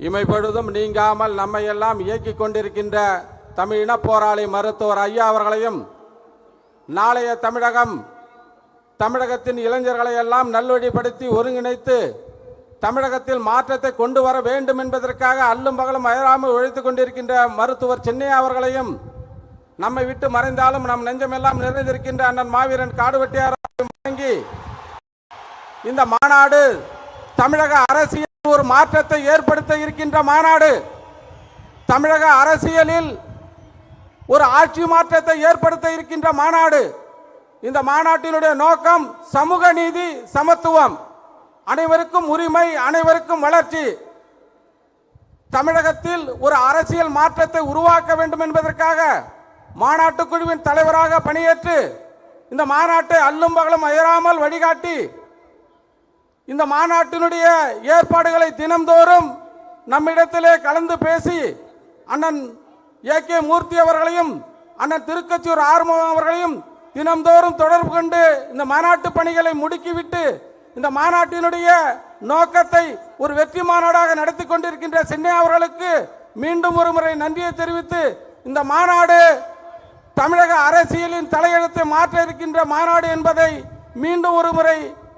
இமைப்பொழுதும் நீங்காமல் நம்மை எல்லாம் இயக்கிக் கொண்டிருக்கின்ற தமிழ் இனப் போராளி மருத்துவர் ஐயா அவர்களையும் நாளைய தமிழகம் தமிழகத்தின் இளைஞர்களை எல்லாம் நல்வழிப்படுத்தி ஒருங்கிணைத்து தமிழகத்தில் மாற்றத்தை கொண்டு வர வேண்டும் என்பதற்காக அல்லும் பகலும் அயராமல் உழைத்துக் கொண்டிருக்கின்ற மருத்துவர் சென்னையா அவர்களையும் நம்மை விட்டு மறைந்தாலும் நம் நெஞ்சமெல்லாம் நிறைந்திருக்கின்ற அண்ணன் மாவீரன் காடுவெட்டியாரையும் வழங்கி வணங்கி இந்த மாநாடு தமிழக அரசியல் ஒரு மாற்றத்தை ஏற்படுத்த இருக்கின்ற மாநாடு. தமிழக அரசியலில் ஒரு ஆட்சி மாற்றத்தை ஏற்படுத்த இருக்கின்ற மாநாடு. இந்த மாநாட்டினுடைய நோக்கம் சமூக நீதி சமத்துவம். அனைவருக்கும் உரிமை அனைவருக்கும் வளர்ச்சி. தமிழகத்தில் ஒரு அரசியல் மாற்றத்தை உருவாக்க வேண்டும் என்பதற்காக மாநாட்டு குழுவின் தலைவராக பணியேற்று இந்த மாநாட்டை அல்லும் பகலும் அயராமல் வழிகாட்டி இந்த மாநாட்டினுடைய ஏற்பாடுகளை தினம்தோறும் நம்மிடத்திலே கலந்து பேசி அண்ணன் ஏ கே மூர்த்தி அவர்களையும் அண்ணன் திருக்கச்சூர் ஆறுமுகம் அவர்களையும் தினம்தோறும் தொடர்பு கொண்டு இந்த மாநாட்டு பணிகளை முடுக்கிவிட்டு இந்த மாநாட்டினுடைய நோக்கத்தை ஒரு வெற்றி மாநாடாக நடத்தி கொண்டிருக்கின்ற சென்னை அவர்களுக்கு மீண்டும் ஒரு முறை நன்றியை தெரிவித்து இந்த மாநாடு தமிழக அரசியலின் தலையெழுத்தை மாற்ற இருக்கின்ற மாநாடு என்பதை மீண்டும் ஒரு முறை